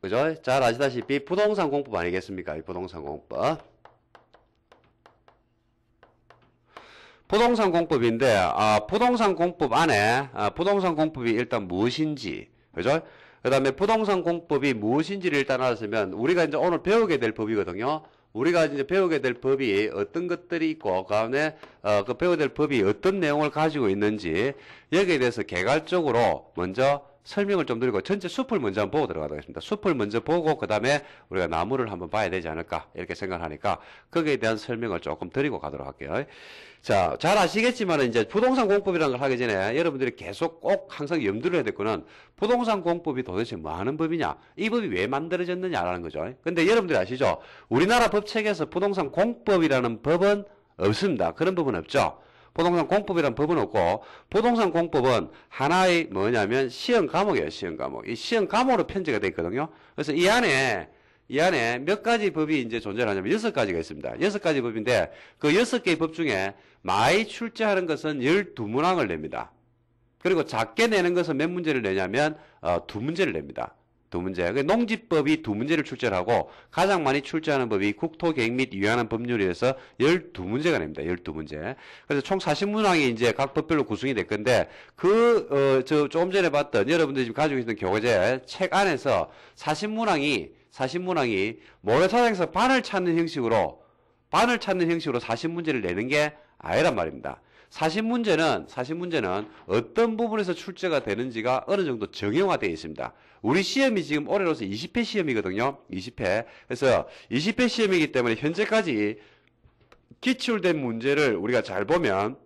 그죠? 잘 아시다시피 부동산 공법 아니겠습니까? 이 부동산 공법. 부동산 공법인데 아, 부동산 공법 안에 아, 부동산 공법이 일단 무엇인지 그죠? 그다음에 부동산 공법이 무엇인지를 일단 알았으면 우리가 이제 오늘 배우게 될 법이거든요. 우리가 이제 배우게 될 법이 어떤 것들이 있고 그다음에 어, 그 배우게 될 법이 어떤 내용을 가지고 있는지 여기에 대해서 개괄적으로 먼저 설명을 좀 드리고 전체 숲을 먼저 한번 보고 들어가도록 하겠습니다. 숲을 먼저 보고 그 다음에 우리가 나무를 한번 봐야 되지 않을까 이렇게 생각하니까 거기에 대한 설명을 조금 드리고 가도록 할게요. 자, 잘 아시겠지만 이제 부동산 공법이라는 걸 하기 전에 여러분들이 계속 꼭 항상 염두를 해야 될 거는 부동산 공법이 도대체 뭐 하는 법이냐? 이 법이 왜 만들어졌느냐라는 거죠. 근데 여러분들이 아시죠? 우리나라 법책에서 부동산 공법이라는 법은 없습니다. 그런 법은 없죠. 부동산 공법이라는 법은 없고 부동산 공법은 하나의 뭐냐면 시험 과목이에요. 시험 과목. 이 시험 과목으로 편제가 되어 있거든요. 그래서 이 안에 이 안에 몇 가지 법이 이제 존재하냐면 여섯 가지가 있습니다. 여섯 가지 법인데 그 여섯 개의 법 중에 많이 출제하는 것은 열두 문항을 냅니다. 그리고 작게 내는 것은 몇 문제를 내냐면 어, 두 문제를 냅니다. 두 문제. 그 농지법이 두 문제를 출제를 하고 가장 많이 출제하는 법이 국토계획 및 유한한 법률에서 12문제가 냅니다. 12문제. 그래서 총 40문항이 이제 각 법별로 구성이 될 건데 그, 어, 저 조금 전에 봤던 여러분들이 지금 가지고 있는 교과제 책 안에서 40문항이 40문항이 모래사장에서 반을 찾는 형식으로 반을 찾는 형식으로 40문제를 내는 게 아니란 말입니다. 40문제는 40문제는 어떤 부분에서 출제가 되는지가 어느 정도 정형화되어 있습니다. 우리 시험이 지금 올해로서 20회 시험이거든요. 20회. 그래서 20회 시험이기 때문에 현재까지 기출된 문제를 우리가 잘 보면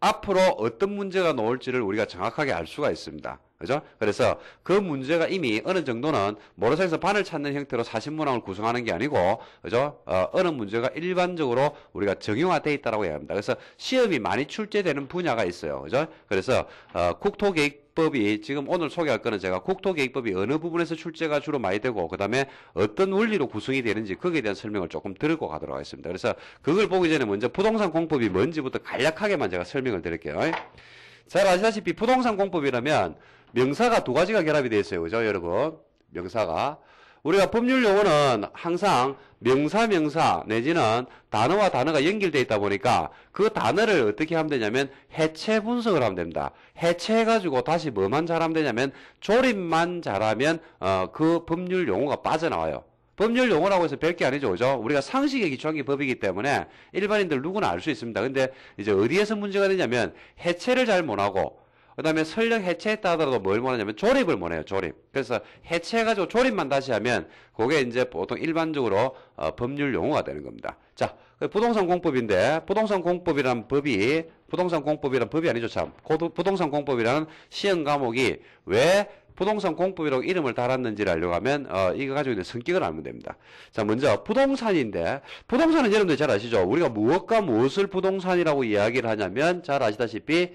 앞으로 어떤 문제가 나올지를 우리가 정확하게 알 수가 있습니다. 그죠? 그래서 그 문제가 이미 어느 정도는 모래사에서 반을 찾는 형태로 40문항을 구성하는 게 아니고, 그죠? 어, 어느 문제가 일반적으로 우리가 정형화되어 있다고 이야기합니다. 그래서 시험이 많이 출제되는 분야가 있어요. 그죠? 그래서, 어, 국토계획 법이 지금 오늘 소개할 거는 제가 국토계획법이 어느 부분에서 출제가 주로 많이 되고, 그 다음에 어떤 원리로 구성이 되는지 거기에 대한 설명을 조금 들고 가도록 하겠습니다. 그래서 그걸 보기 전에 먼저 부동산 공법이 뭔지부터 간략하게만 제가 설명을 드릴게요. 잘 아시다시피 부동산 공법이라면 명사가 두 가지가 결합이 되어 있어요. 그죠, 여러분? 명사가. 우리가 법률 용어는 항상 명사, 명사, 내지는 단어와 단어가 연결되어 있다 보니까 그 단어를 어떻게 하면 되냐면 해체 분석을 하면 됩니다. 해체해 가지고 다시 뭐만 잘하면 되냐면 조립만 잘하면, 어, 그 법률 용어가 빠져나와요. 법률 용어라고 해서 별게 아니죠. 그죠? 우리가 상식에 기초한 게 법이기 때문에 일반인들 누구나 알 수 있습니다. 근데 이제 어디에서 문제가 되냐면 해체를 잘 못하고 그 다음에 설령 해체했다 하더라도 뭘 못하냐면 조립을 못해요, 조립. 그래서 해체해가지고 조립만 다시 하면 그게 이제 보통 일반적으로 어, 법률 용어가 되는 겁니다. 자, 그 부동산 공법인데 부동산 공법이라는 법이 부동산 공법이라는 법이 아니죠, 참. 고도, 부동산 공법이라는 시험 과목이 왜 부동산 공법이라고 이름을 달았는지를 알려고 하면 어, 이거 가지고 있는 성격을 알면 됩니다. 자, 먼저 부동산인데 부동산은 여러분들 잘 아시죠? 우리가 무엇과 무엇을 부동산이라고 이야기를 하냐면 잘 아시다시피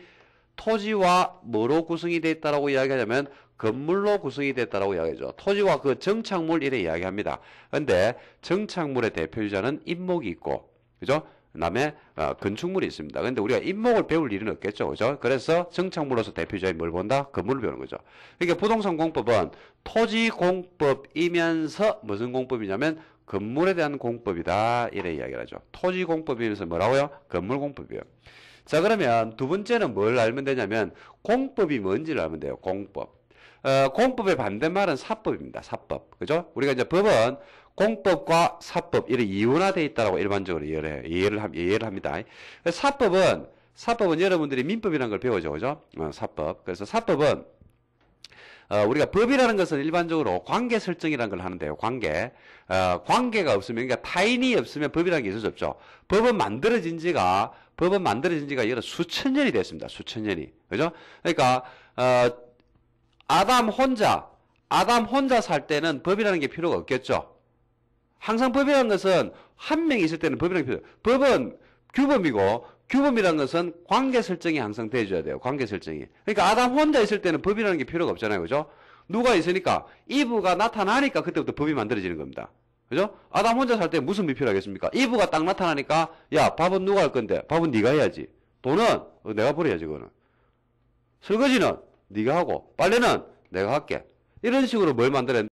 토지와 뭐로 구성이 되어 있다라고 이야기하냐면 건물로 구성이 됐다라고 이야기하죠. 토지와 그 정착물 이래 이야기합니다. 근데 정착물의 대표주자는 인목이 있고, 그죠? 그다음에 어, 건축물이 있습니다. 근데 우리가 인목을 배울 일은 없겠죠, 그죠? 그래서 정착물로서 대표주자인 뭘 본다? 건물을 배우는 거죠. 그러니까 부동산 공법은 토지 공법이면서 무슨 공법이냐면 건물에 대한 공법이다 이래 이야기를 하죠. 토지 공법이면서 뭐라고요? 건물 공법이요. 자 그러면 두 번째는 뭘 알면 되냐면 공법이 뭔지를 알면 돼요. 공법. 어, 공법의 반대말은 사법입니다. 사법. 그죠? 우리가 이제 법은 공법과 사법 이렇게 이원화되어 있다라고 일반적으로 이해를 해요. 이해를, 함- 이해를 합니다. 사법은 사법은 여러분들이 민법이라는 걸 배우죠. 그죠? 어, 사법. 그래서 사법은 어, 우리가 법이라는 것은 일반적으로 관계 설정이라는 걸 하는데요. 관계. 어, 관계가 없으면, 그러니까 타인이 없으면 법이라는 게 있을 수 없죠. 법은 만들어진 지가, 법은 만들어진 지가 여러 수천 년이 됐습니다. 수천 년이. 그죠? 그러니까, 어, 아담 혼자, 아담 혼자 살 때는 법이라는 게 필요가 없겠죠. 항상 법이라는 것은 한 명이 있을 때는 법이라는 게 필요. 법은 규범이고 규범이라는 것은 관계 설정이 항상 돼줘야 돼요. 관계 설정이. 그러니까 아담 혼자 있을 때는 법이라는 게 필요가 없잖아요. 그죠? 누가 있으니까 이브가 나타나니까 그때부터 법이 만들어지는 겁니다. 그죠? 아담 혼자 살 때 무슨 법이 필요하겠습니까? 이브가 딱 나타나니까 야 밥은 누가 할 건데 밥은 네가 해야지. 돈은 어, 내가 버려야지 그거는. 설거지는 네가 하고 빨래는 내가 할게. 이런 식으로 뭘 만들어야